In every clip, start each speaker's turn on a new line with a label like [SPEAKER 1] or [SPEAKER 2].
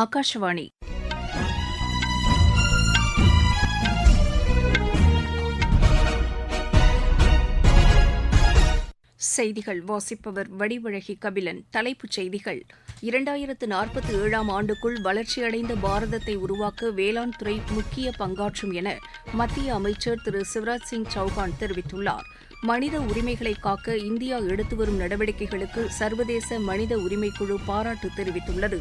[SPEAKER 1] ஆகாஷ்வாணி செய்திகள் வாசிப்பவர் வடிவழகி கபிலன் தலைப்புச் செய்திகள் இரண்டாயிரத்து நாற்பத்தி ஏழாம் ஆண்டுக்குள் வளர்ச்சியடைந்த பாரதத்தை உருவாக்க வேளாண் துறை முக்கிய பங்காற்றும் என மத்திய அமைச்சர் திரு சிவராஜ் சிங் சௌகான் தெரிவித்துள்ளார் மனித உரிமைகளை காக்க இந்தியா எடுத்து வரும் நடவடிக்கைகளுக்கு சர்வதேச மனித உரிமைக்குழு பாராட்டு தெரிவித்துள்ளது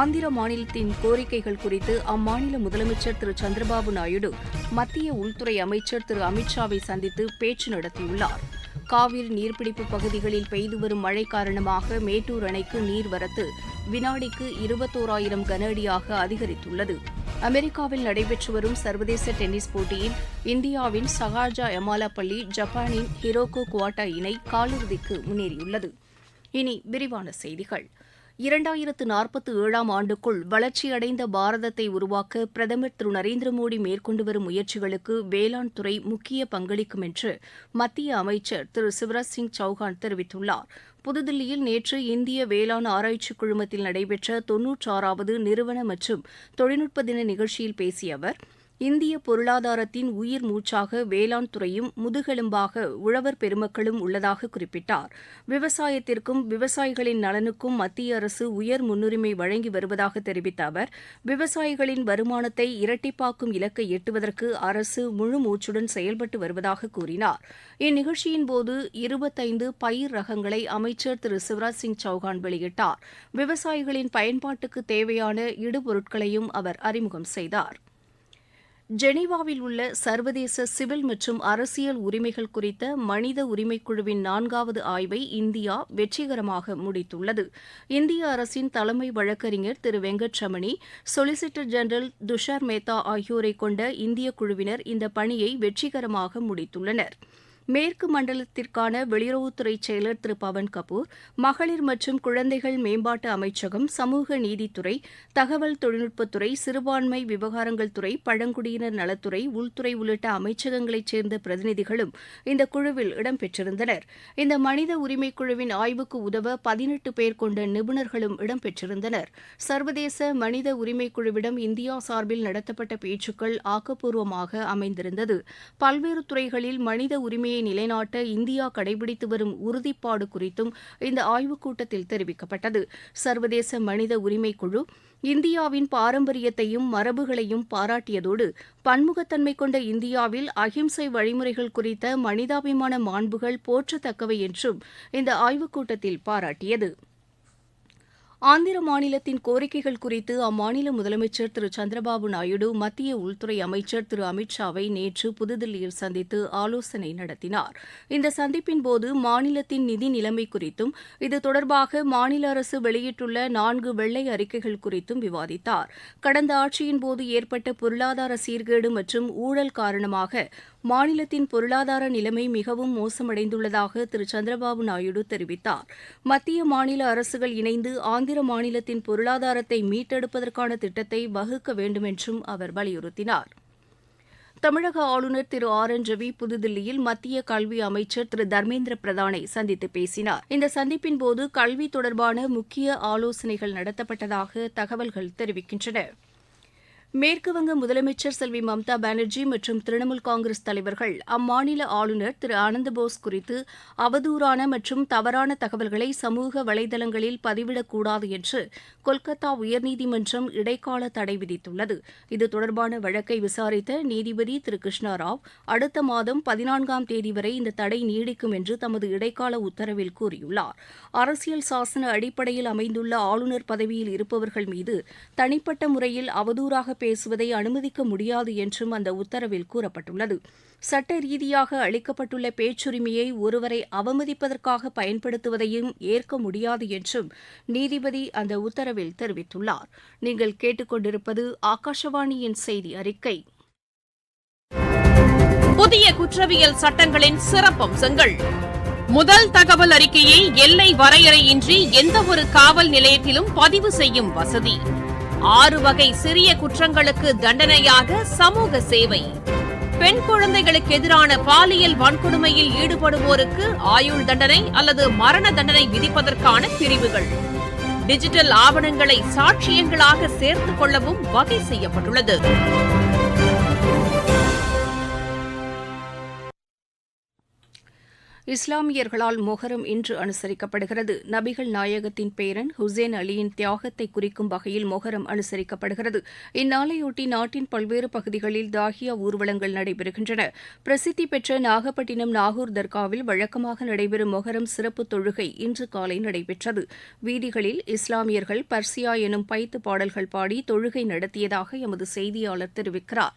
[SPEAKER 1] ஆந்திர மாநிலத்தின் கோரிக்கைகள் குறித்து அம்மாநில முதலமைச்சர் திரு சந்திரபாபு நாயுடு மத்திய உள்துறை அமைச்சர் திரு அமித்ஷாவை சந்தித்து பேச்சு நடத்தியுள்ளார் காவிரி நீர்பிடிப்பு பகுதிகளில் பெய்து வரும் மழை காரணமாக மேட்டூர் அணைக்கு நீர்வரத்து வினாடிக்கு இருபத்தோராயிரம் கன அடியாக அதிகரித்துள்ளது அமெரிக்காவில் நடைபெற்று வரும் சர்வதேச டென்னிஸ் போட்டியில் இந்தியாவின் சகாஜா எமாலாப்பள்ளி ஜப்பானின் ஹிரோகோ குவாட்டா இணை காலிறுதிக்கு முன்னேறியுள்ளது இனி விரிவான செய்திகள் இரண்டாயிரத்து நாற்பத்து ஏழாம் ஆண்டுக்குள் வளர்ச்சியடைந்த பாரதத்தை உருவாக்க பிரதமர் திரு நரேந்திர மோடி மேற்கொண்டு வரும் முயற்சிகளுக்கு வேளாண் துறை முக்கிய பங்களிக்கும் என்று மத்திய அமைச்சர் திரு சிவராஜ் சிங் சௌஹான் தெரிவித்துள்ளார் புதுதில்லியில் நேற்று இந்திய வேளாண் ஆராய்ச்சி குழுமத்தில் நடைபெற்ற தொன்னூற்றாறாவது நிறுவன மற்றும் தொழில்நுட்ப தின நிகழ்ச்சியில் பேசிய அவர் இந்திய பொருளாதாரத்தின் உயிர் மூச்சாக வேளாண் துறையும் முதுகெலும்பாக உழவர் பெருமக்களும் உள்ளதாக குறிப்பிட்டார் விவசாயத்திற்கும் விவசாயிகளின் நலனுக்கும் மத்திய அரசு உயர் முன்னுரிமை வழங்கி வருவதாக தெரிவித்த அவர் விவசாயிகளின் வருமானத்தை இரட்டிப்பாக்கும் இலக்கை எட்டுவதற்கு அரசு முழு மூச்சுடன் செயல்பட்டு வருவதாக கூறினார் இந்நிகழ்ச்சியின் போது இருபத்தைந்து பயிர் ரகங்களை அமைச்சர் திரு சிவராஜ் சிங் சௌகான் வெளியிட்டார் விவசாயிகளின் பயன்பாட்டுக்கு தேவையான இடுபொருட்களையும் அவர் அறிமுகம் செய்தாா் ஜெனீவாவில் உள்ள சர்வதேச சிவில் மற்றும் அரசியல் உரிமைகள் குறித்த மனித உரிமைக்குழுவின் நான்காவது ஆய்வை இந்தியா வெற்றிகரமாக முடித்துள்ளது இந்திய அரசின் தலைமை வழக்கறிஞர் திரு வெங்கட் ரமணி சொலிசிட்டர் ஜெனரல் துஷார் மேத்தா ஆகியோரை கொண்ட இந்திய குழுவினர் இந்த பணியை வெற்றிகரமாக முடித்துள்ளனா் மேற்கு மண்டலத்திற்கான வெளியுறவுத்துறை செயலர் திரு பவன் கபூர் மகளிர் மற்றும் குழந்தைகள் மேம்பாட்டு அமைச்சகம் சமூக நீதித்துறை தகவல் தொழில்நுட்பத்துறை சிறுபான்மை விவகாரங்கள் துறை பழங்குடியினர் நலத்துறை உள்துறை உள்ளிட்ட அமைச்சகங்களைச் சேர்ந்த பிரதிநிதிகளும் இந்த குழுவில் இடம்பெற்றிருந்தனர் இந்த மனித உரிமை குழுவின் ஆய்வுக்கு உதவ பதினெட்டு பேர் கொண்ட நிபுணர்களும் இடம்பெற்றிருந்தனர் சர்வதேச மனித உரிமை குழுவிடம் இந்தியா சார்பில் நடத்தப்பட்ட பேச்சுக்கள் ஆக்கப்பூர்வமாக அமைந்திருந்தது பல்வேறு துறைகளில் மனித உரிமை உரிமையை நிலைநாட்ட இந்தியா கடைபிடித்து வரும் உறுதிப்பாடு குறித்தும் இந்த ஆய்வுக் கூட்டத்தில் தெரிவிக்கப்பட்டது சர்வதேச மனித உரிமை குழு இந்தியாவின் பாரம்பரியத்தையும் மரபுகளையும் பாராட்டியதோடு பன்முகத்தன்மை கொண்ட இந்தியாவில் அகிம்சை வழிமுறைகள் குறித்த மனிதாபிமான மாண்புகள் போற்றத்தக்கவை என்றும் இந்த ஆய்வுக் கூட்டத்தில் பாராட்டியது ஆந்திர மாநிலத்தின் கோரிக்கைகள் குறித்து அம்மாநில முதலமைச்சர் திரு சந்திரபாபு நாயுடு மத்திய உள்துறை அமைச்சர் திரு அமித் ஷாவை நேற்று புதுதில்லியில் சந்தித்து ஆலோசனை நடத்தினார் இந்த சந்திப்பின் போது மாநிலத்தின் நிதி நிலைமை குறித்தும் இது தொடர்பாக மாநில அரசு வெளியிட்டுள்ள நான்கு வெள்ளை அறிக்கைகள் குறித்தும் விவாதித்தார் கடந்த ஆட்சியின் போது ஏற்பட்ட பொருளாதார சீர்கேடு மற்றும் ஊழல் காரணமாக மாநிலத்தின் பொருளாதார நிலைமை மிகவும் மோசமடைந்துள்ளதாக திரு சந்திரபாபு நாயுடு தெரிவித்தார் மத்திய மாநில அரசுகள் இணைந்து ஆந்திர ஆந்திர மாநிலத்தின் பொருளாதாரத்தை மீட்டெடுப்பதற்கான திட்டத்தை வகுக்க வேண்டுமென்றும் அவர் வலியுறுத்தினார் தமிழக ஆளுநர் திரு ஆர் என் ரவி புதுதில்லியில் மத்திய கல்வி அமைச்சர் திரு தர்மேந்திர பிரதானை சந்தித்து பேசினார் இந்த சந்திப்பின் போது கல்வி தொடர்பான முக்கிய ஆலோசனைகள் நடத்தப்பட்டதாக தகவல்கள் தெரிவிக்கின்றன மேற்குவங்க முதலமைச்சர் செல்வி மம்தா பானர்ஜி மற்றும் திரிணாமுல் காங்கிரஸ் தலைவர்கள் அம்மாநில ஆளுநர் திரு போஸ் குறித்து அவதூறான மற்றும் தவறான தகவல்களை சமூக வலைதளங்களில் பதிவிடக்கூடாது என்று கொல்கத்தா உயர்நீதிமன்றம் இடைக்கால தடை விதித்துள்ளது இது தொடர்பான வழக்கை விசாரித்த நீதிபதி திரு கிருஷ்ணா ராவ் அடுத்த மாதம் பதினான்காம் தேதி வரை இந்த தடை நீடிக்கும் என்று தமது இடைக்கால உத்தரவில் கூறியுள்ளார் அரசியல் சாசன அடிப்படையில் அமைந்துள்ள ஆளுநர் பதவியில் இருப்பவர்கள் மீது தனிப்பட்ட முறையில் அவதூறாக பேசுவதை அனுமதிக்க முடியாது என்றும் அந்த உத்தரவில் கூறப்பட்டுள்ளது சட்ட ரீதியாக அளிக்கப்பட்டுள்ள பேச்சுரிமையை ஒருவரை அவமதிப்பதற்காக பயன்படுத்துவதையும் ஏற்க முடியாது என்றும் நீதிபதி அந்த உத்தரவில் தெரிவித்துள்ளார் நீங்கள் கேட்டுக்கொண்டிருப்பது ஆகாஷவாணியின் செய்தி அறிக்கை புதிய குற்றவியல் சட்டங்களின் சிறப்பம்சங்கள் முதல் தகவல் அறிக்கையை எல்லை வரையறையின்றி எந்தவொரு காவல் நிலையத்திலும் பதிவு செய்யும் வசதி ஆறு வகை சிறிய குற்றங்களுக்கு தண்டனையாக சமூக சேவை பெண் குழந்தைகளுக்கு எதிரான பாலியல் வன்கொடுமையில் ஈடுபடுவோருக்கு ஆயுள் தண்டனை அல்லது மரண தண்டனை விதிப்பதற்கான பிரிவுகள் டிஜிட்டல் ஆவணங்களை சாட்சியங்களாக சேர்த்துக் கொள்ளவும் வகை செய்யப்பட்டுள்ளது இஸ்லாமியர்களால் மொஹரம் இன்று அனுசரிக்கப்படுகிறது நபிகள் நாயகத்தின் பேரன் ஹுசேன் அலியின் தியாகத்தை குறிக்கும் வகையில் மொஹரம் அனுசரிக்கப்படுகிறது இந்நாளையொட்டி நாட்டின் பல்வேறு பகுதிகளில் தாகியா ஊர்வலங்கள் நடைபெறுகின்றன பிரசித்தி பெற்ற நாகப்பட்டினம் நாகூர் தர்காவில் வழக்கமாக நடைபெறும் மொஹரம் சிறப்பு தொழுகை இன்று காலை நடைபெற்றது வீதிகளில் இஸ்லாமியர்கள் பர்சியா எனும் பைத்து பாடல்கள் பாடி தொழுகை நடத்தியதாக எமது செய்தியாளர் தெரிவிக்கிறார்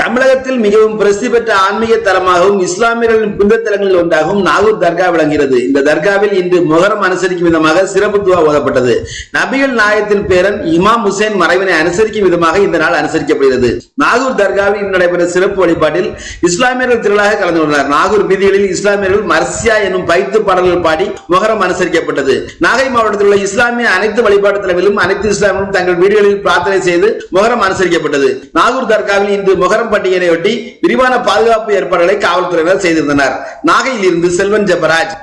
[SPEAKER 2] தமிழகத்தில் மிகவும் பிரசித்தி பெற்ற ஆன்மீக தலமாகவும் இஸ்லாமியர்களின் புனித தலங்களில் ஒன்றாகவும் நாகூர் தர்கா விளங்குகிறது இந்த தர்காவில் இன்று முகரம் அனுசரிக்கும் விதமாக சிறப்பு துவா ஓதப்பட்டது நபிகள் நாயத்தின் பேரன் இமாம் ஹுசேன் மறைவினை அனுசரிக்கும் விதமாக இந்த நாள் அனுசரிக்கப்படுகிறது நாகூர் தர்காவில் இன்று நடைபெற்ற சிறப்பு வழிபாட்டில் இஸ்லாமியர்கள் திருவிழாக கலந்து கொண்டனர் நாகூர் வீதிகளில் இஸ்லாமியர்கள் மர்சியா என்னும் பைத்து பாடல்கள் பாடி முகரம் அனுசரிக்கப்பட்டது நாகை மாவட்டத்தில் உள்ள இஸ்லாமிய அனைத்து வழிபாட்டு தலைவர்களும் அனைத்து இஸ்லாமியர்களும் தங்கள் வீடுகளில் பிரார்த்தனை செய்து முகரம் அனுசரிக்கப்பட்டது நாகூர் தர்காவில் இன்று முகரம் மகரம் பண்டிகையொட்டி விரிவான பாதுகாப்பு ஏற்பாடுகளை காவல்துறையினர் செய்திருந்தனர் நாகையில் இருந்து செல்வன் ஜெபராஜ்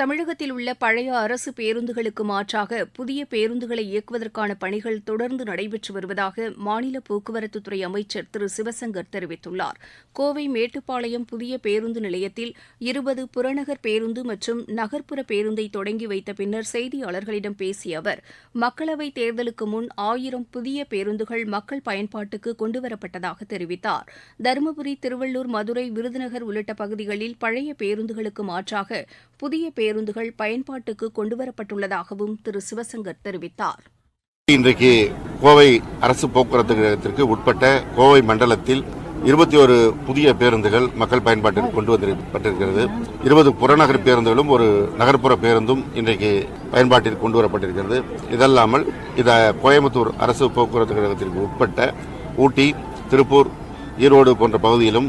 [SPEAKER 1] தமிழகத்தில் உள்ள பழைய அரசு பேருந்துகளுக்கு மாற்றாக புதிய பேருந்துகளை இயக்குவதற்கான பணிகள் தொடர்ந்து நடைபெற்று வருவதாக மாநில போக்குவரத்துத்துறை அமைச்சர் திரு சிவசங்கர் தெரிவித்துள்ளார் கோவை மேட்டுப்பாளையம் புதிய பேருந்து நிலையத்தில் இருபது புறநகர் பேருந்து மற்றும் நகர்ப்புற பேருந்தை தொடங்கி வைத்த பின்னர் செய்தியாளர்களிடம் பேசிய அவர் மக்களவைத் தேர்தலுக்கு முன் ஆயிரம் புதிய பேருந்துகள் மக்கள் பயன்பாட்டுக்கு கொண்டுவரப்பட்டதாக தெரிவித்தார் தருமபுரி திருவள்ளூர் மதுரை விருதுநகர் உள்ளிட்ட பகுதிகளில் பழைய பேருந்துகளுக்கு மாற்றாக புதிய பேருந்துகள் பயன்பாட்டுக்கு கொண்டுவரப்பட்டுள்ளதாகவும் திரு சிவசங்கர் தெரிவித்தார்
[SPEAKER 3] இன்றைக்கு கோவை அரசு போக்குவரத்து கழகத்திற்கு உட்பட்ட கோவை மண்டலத்தில் இருபத்தி ஒரு புதிய பேருந்துகள் மக்கள் பயன்பாட்டிற்கு கொண்டு வந்திருக்கப்பட்டிருக்கிறது இருபது புறநகர் பேருந்துகளும் ஒரு நகர்ப்புற பேருந்தும் இன்றைக்கு பயன்பாட்டிற்கு கொண்டு வரப்பட்டிருக்கிறது இதல்லாமல் இதை கோயம்புத்தூர் அரசு போக்குவரத்து கழகத்திற்கு உட்பட்ட ஊட்டி திருப்பூர் ஈரோடு போன்ற பகுதியிலும்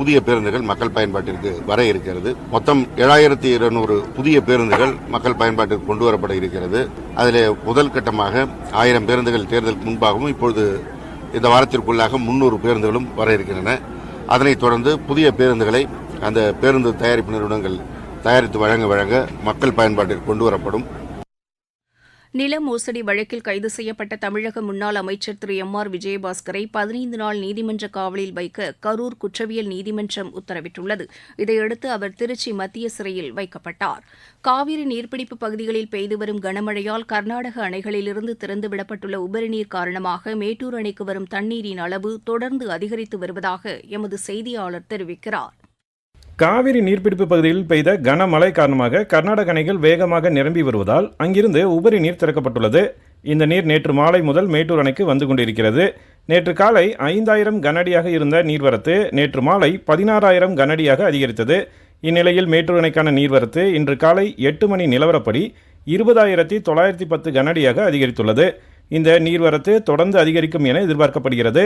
[SPEAKER 3] புதிய பேருந்துகள் மக்கள் பயன்பாட்டிற்கு வர இருக்கிறது மொத்தம் ஏழாயிரத்தி இருநூறு புதிய பேருந்துகள் மக்கள் பயன்பாட்டிற்கு கொண்டு வரப்பட இருக்கிறது அதில் முதல் கட்டமாக ஆயிரம் பேருந்துகள் தேர்தலுக்கு முன்பாகவும் இப்பொழுது இந்த வாரத்திற்குள்ளாக முன்னூறு பேருந்துகளும் வர இருக்கின்றன அதனைத் தொடர்ந்து புதிய பேருந்துகளை அந்த பேருந்து தயாரிப்பு நிறுவனங்கள் தயாரித்து வழங்க வழங்க மக்கள் பயன்பாட்டிற்கு கொண்டு வரப்படும்
[SPEAKER 1] நில மோசடி வழக்கில் கைது செய்யப்பட்ட தமிழக முன்னாள் அமைச்சர் திரு எம் ஆர் விஜயபாஸ்கரை பதினைந்து நாள் நீதிமன்ற காவலில் வைக்க கரூர் குற்றவியல் நீதிமன்றம் உத்தரவிட்டுள்ளது இதையடுத்து அவர் திருச்சி மத்திய சிறையில் வைக்கப்பட்டார் காவிரி நீர்பிடிப்பு பகுதிகளில் பெய்து வரும் கனமழையால் கர்நாடக அணைகளிலிருந்து திறந்துவிடப்பட்டுள்ள உபரிநீர் காரணமாக மேட்டூர் அணைக்கு வரும் தண்ணீரின் அளவு தொடர்ந்து அதிகரித்து வருவதாக எமது செய்தியாளர் தெரிவிக்கிறார்
[SPEAKER 4] காவிரி நீர்பிடிப்பு பகுதியில் பெய்த கனமழை காரணமாக கர்நாடக அணைகள் வேகமாக நிரம்பி வருவதால் அங்கிருந்து உபரி நீர் திறக்கப்பட்டுள்ளது இந்த நீர் நேற்று மாலை முதல் மேட்டூர் அணைக்கு வந்து கொண்டிருக்கிறது நேற்று காலை ஐந்தாயிரம் கனஅடியாக இருந்த நீர்வரத்து நேற்று மாலை பதினாறாயிரம் கனஅடியாக அதிகரித்தது இந்நிலையில் மேட்டூர் அணைக்கான நீர்வரத்து இன்று காலை எட்டு மணி நிலவரப்படி இருபதாயிரத்தி தொள்ளாயிரத்தி பத்து கனஅடியாக அதிகரித்துள்ளது இந்த நீர்வரத்து தொடர்ந்து அதிகரிக்கும் என எதிர்பார்க்கப்படுகிறது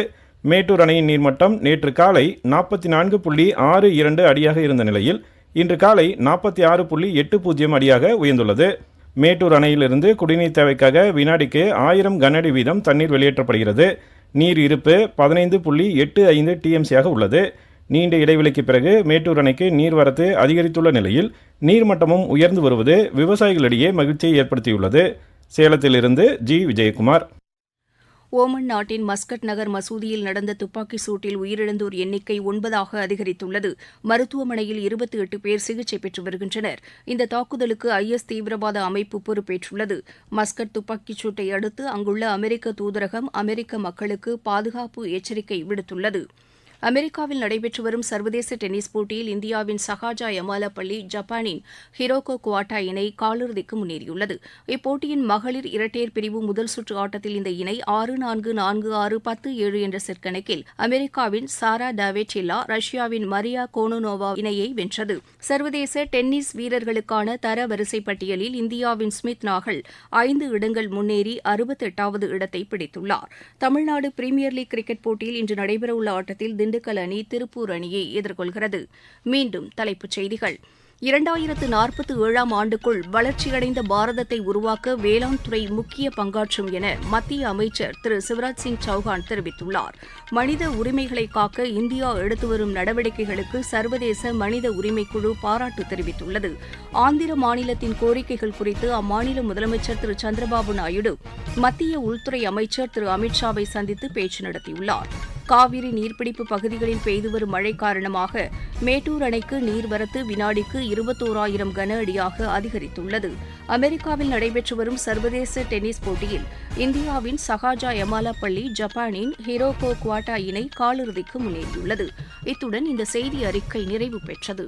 [SPEAKER 4] மேட்டூர் அணையின் நீர்மட்டம் நேற்று காலை நாற்பத்தி நான்கு புள்ளி ஆறு இரண்டு அடியாக இருந்த நிலையில் இன்று காலை நாற்பத்தி ஆறு புள்ளி எட்டு பூஜ்ஜியம் அடியாக உயர்ந்துள்ளது மேட்டூர் அணையிலிருந்து குடிநீர் தேவைக்காக வினாடிக்கு ஆயிரம் கனஅடி வீதம் தண்ணீர் வெளியேற்றப்படுகிறது நீர் இருப்பு பதினைந்து புள்ளி எட்டு ஐந்து டிஎம்சியாக உள்ளது நீண்ட இடைவெளிக்கு பிறகு மேட்டூர் அணைக்கு நீர்வரத்து அதிகரித்துள்ள நிலையில் நீர்மட்டமும் உயர்ந்து வருவது விவசாயிகளிடையே மகிழ்ச்சியை ஏற்படுத்தியுள்ளது சேலத்திலிருந்து ஜி விஜயகுமார்
[SPEAKER 1] ஓமன் நாட்டின் மஸ்கட் நகர் மசூதியில் நடந்த துப்பாக்கி சூட்டில் உயிரிழந்தோர் எண்ணிக்கை ஒன்பதாக அதிகரித்துள்ளது மருத்துவமனையில் இருபத்தி எட்டு பேர் சிகிச்சை பெற்று வருகின்றனர் இந்த தாக்குதலுக்கு ஐஎஸ் தீவிரவாத அமைப்பு பொறுப்பேற்றுள்ளது மஸ்கட் துப்பாக்கிச் சூட்டை அடுத்து அங்குள்ள அமெரிக்க தூதரகம் அமெரிக்க மக்களுக்கு பாதுகாப்பு எச்சரிக்கை விடுத்துள்ளது அமெரிக்காவில் நடைபெற்று வரும் சர்வதேச டென்னிஸ் போட்டியில் இந்தியாவின் சஹாஜா யமாலப்பள்ளி ஜப்பானின் ஹிரோகோ குவாட்டா இணை காலிறுதிக்கு முன்னேறியுள்ளது இப்போட்டியின் மகளிர் இரட்டையர் பிரிவு முதல் சுற்று ஆட்டத்தில் இந்த இணை ஆறு நான்கு நான்கு ஆறு பத்து ஏழு என்ற செட் கணக்கில் அமெரிக்காவின் சாரா டாவேச்சில்லா ரஷ்யாவின் மரியா கோனோனோவா இணையை வென்றது சர்வதேச டென்னிஸ் வீரர்களுக்கான தர வரிசை பட்டியலில் இந்தியாவின் ஸ்மித் நாகல் ஐந்து இடங்கள் முன்னேறி அறுபத்தெட்டாவது இடத்தை பிடித்துள்ளார் தமிழ்நாடு பிரீமியர் லீக் கிரிக்கெட் போட்டியில் இன்று நடைபெறவுள்ள ஆட்டத்தில் திண்டுக்கல் அணி திருப்பூர் அணியை எதிர்கொள்கிறது மீண்டும் தலைப்புச் செய்திகள் இரண்டாயிரத்து நாற்பத்தி ஏழாம் ஆண்டுக்குள் வளர்ச்சியடைந்த பாரதத்தை உருவாக்க வேளாண் துறை முக்கிய பங்காற்றும் என மத்திய அமைச்சர் திரு சிவராஜ் சிங் சௌஹான் தெரிவித்துள்ளார் மனித உரிமைகளை காக்க இந்தியா எடுத்து வரும் நடவடிக்கைகளுக்கு சர்வதேச மனித உரிமைக்குழு பாராட்டு தெரிவித்துள்ளது ஆந்திர மாநிலத்தின் கோரிக்கைகள் குறித்து அம்மாநில முதலமைச்சர் திரு சந்திரபாபு நாயுடு மத்திய உள்துறை அமைச்சர் திரு அமித்ஷாவை சந்தித்து பேச்சு நடத்தியுள்ளாா் காவிரி நீர்பிடிப்பு பகுதிகளில் பெய்து வரும் மழை காரணமாக மேட்டூர் அணைக்கு நீர்வரத்து வினாடிக்கு இருபத்தோராயிரம் கன அடியாக அதிகரித்துள்ளது அமெரிக்காவில் நடைபெற்று வரும் சர்வதேச டென்னிஸ் போட்டியில் இந்தியாவின் சஹாஜா யமாலா பள்ளி ஜப்பானின் ஹிரோகோ குவாட்டா இணை காலிறுதிக்கு முன்னேறியுள்ளது இத்துடன் இந்த செய்தி அறிக்கை நிறைவு பெற்றது